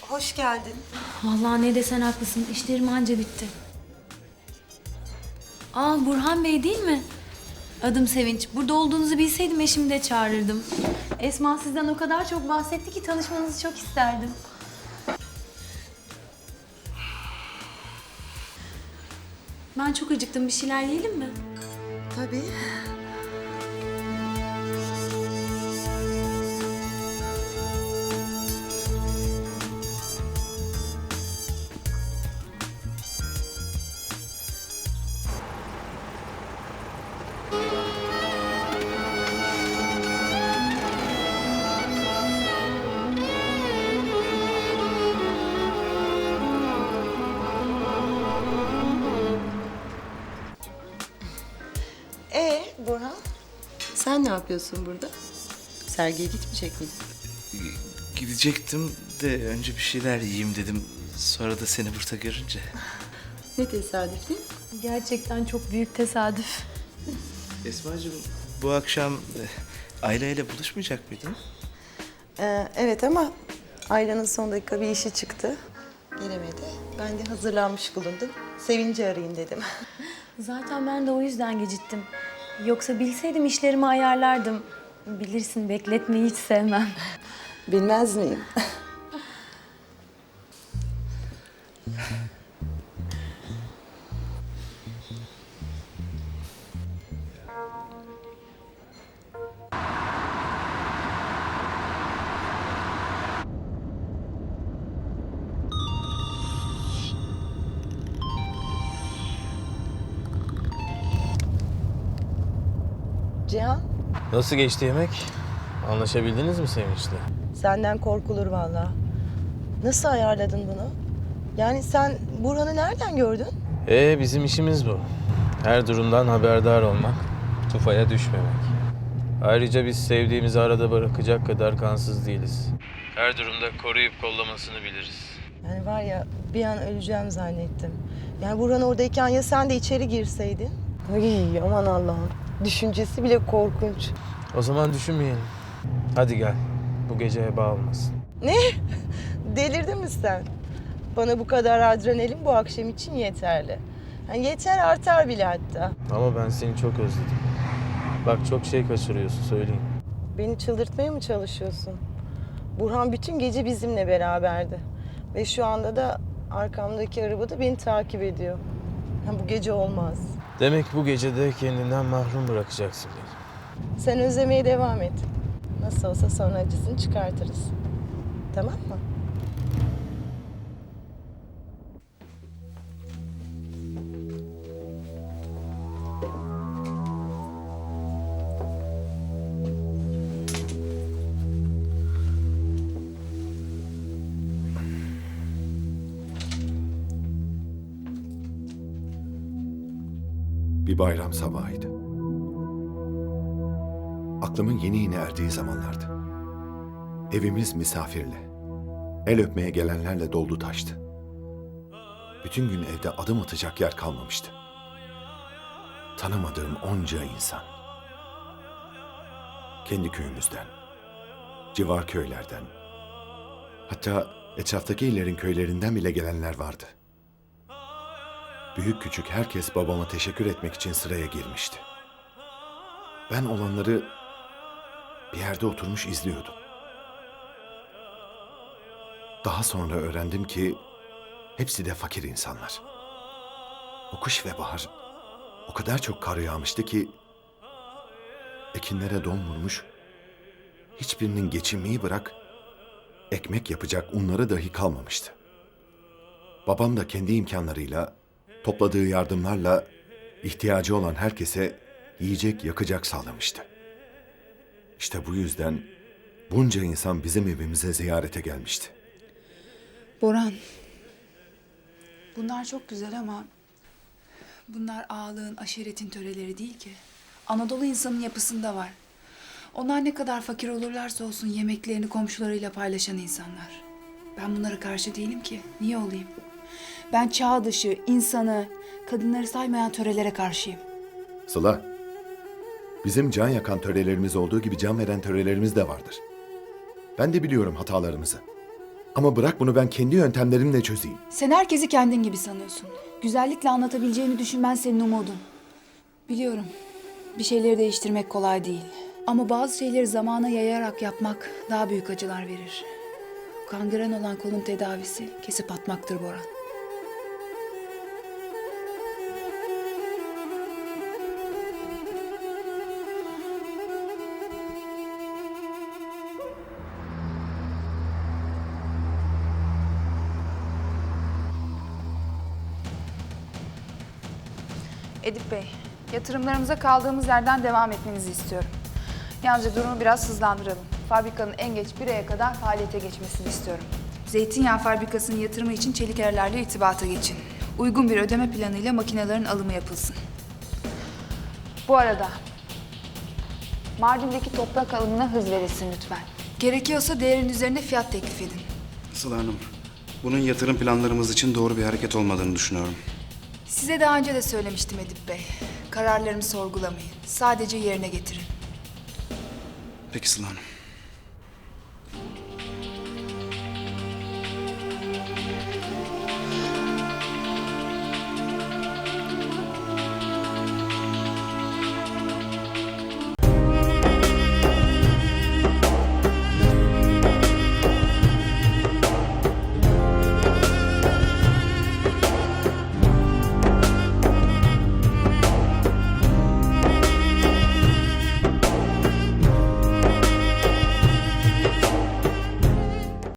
hoş geldin. Vallahi ne desen haklısın. İşlerim anca bitti. Aa Burhan Bey değil mi? Adım Sevinç. Burada olduğunuzu bilseydim eşimi de çağırırdım. Esma sizden o kadar çok bahsetti ki tanışmanızı çok isterdim. Ben çok acıktım. Bir şeyler yiyelim mi? Tabii. Sen ne yapıyorsun burada? Sergiye gitmeyecek miydin? Gidecektim de önce bir şeyler yiyeyim dedim. Sonra da seni burada görünce. Ne tesadüf değil mi? Gerçekten çok büyük tesadüf. Esma'cığım bu akşam e, Ayla ile buluşmayacak mıydın? Ee, evet ama Ayla'nın son dakika bir işi çıktı. Gelemedi. Ben de hazırlanmış bulundum. Sevinci arayayım dedim. Zaten ben de o yüzden geciktim. Yoksa bilseydim işlerimi ayarlardım. Bilirsin bekletmeyi hiç sevmem. Bilmez miyim? Cihan, Nasıl geçti yemek? Anlaşabildiniz mi Sevinç'le? senden korkulur vallahi. Nasıl ayarladın bunu? Yani sen Burhan'ı nereden gördün? Ee bizim işimiz bu. Her durumdan haberdar olmak, tufaya düşmemek. Ayrıca biz sevdiğimizi arada bırakacak kadar kansız değiliz. Her durumda koruyup kollamasını biliriz. Yani var ya bir an öleceğim zannettim. Yani Burhan oradayken ya sen de içeri girseydin? Ay aman Allah'ım. Düşüncesi bile korkunç. O zaman düşünmeyelim. Hadi gel. Bu gece heba olmasın. Ne? Delirdin mi sen? Bana bu kadar adrenalin bu akşam için yeterli. Yani yeter artar bile hatta. Ama ben seni çok özledim. Bak çok şey kaçırıyorsun söyleyeyim. Beni çıldırtmaya mı çalışıyorsun? Burhan bütün gece bizimle beraberdi. Ve şu anda da arkamdaki arabada beni takip ediyor. Ha, bu gece olmaz. Demek bu gece de kendinden mahrum bırakacaksın beni. Sen özlemeye devam et. Nasıl olsa sonra acısını çıkartırız. Tamam mı? Bir bayram sabahıydı. Aklımın yeni yeni erdiği zamanlardı. Evimiz misafirle, el öpmeye gelenlerle doldu taştı. Bütün gün evde adım atacak yer kalmamıştı. Tanımadığım onca insan. Kendi köyümüzden, civar köylerden, hatta etraftaki illerin köylerinden bile gelenler vardı. Büyük küçük herkes babama teşekkür etmek için sıraya girmişti. Ben olanları bir yerde oturmuş izliyordum. Daha sonra öğrendim ki hepsi de fakir insanlar. O kış ve bahar o kadar çok kar yağmıştı ki ekinlere don vurmuş, hiçbirinin geçinmeyi bırak ekmek yapacak unları dahi kalmamıştı. Babam da kendi imkanlarıyla, topladığı yardımlarla ihtiyacı olan herkese yiyecek, yakacak sağlamıştı. İşte bu yüzden bunca insan bizim evimize ziyarete gelmişti. Boran. Bunlar çok güzel ama bunlar ağalığın, aşiretin töreleri değil ki. Anadolu insanın yapısında var. Onlar ne kadar fakir olurlarsa olsun yemeklerini komşularıyla paylaşan insanlar. Ben bunlara karşı değilim ki. Niye olayım? Ben çağ dışı, insanı, kadınları saymayan törelere karşıyım. Sıla, bizim can yakan törelerimiz olduğu gibi can veren törelerimiz de vardır. Ben de biliyorum hatalarımızı. Ama bırak bunu ben kendi yöntemlerimle çözeyim. Sen herkesi kendin gibi sanıyorsun. Güzellikle anlatabileceğini düşünmen senin umudun. Biliyorum. Bir şeyleri değiştirmek kolay değil. Ama bazı şeyleri zamana yayarak yapmak daha büyük acılar verir. Kangren olan kolun tedavisi kesip atmaktır Boran. Edip Bey, yatırımlarımıza kaldığımız yerden devam etmenizi istiyorum. Yalnızca durumu biraz hızlandıralım. Fabrikanın en geç bir aya kadar faaliyete geçmesini istiyorum. Zeytinyağı fabrikasının yatırımı için Çelikerlerle irtibata geçin. Uygun bir ödeme planıyla makinelerin alımı yapılsın. Bu arada Mardin'deki toprak alımına hız verilsin lütfen. Gerekiyorsa değerin üzerinde fiyat teklif edin. Sıla Hanım, bunun yatırım planlarımız için doğru bir hareket olmadığını düşünüyorum. Size daha önce de söylemiştim Edip Bey. Kararlarımı sorgulamayın. Sadece yerine getirin. Peki Sıla Hanım.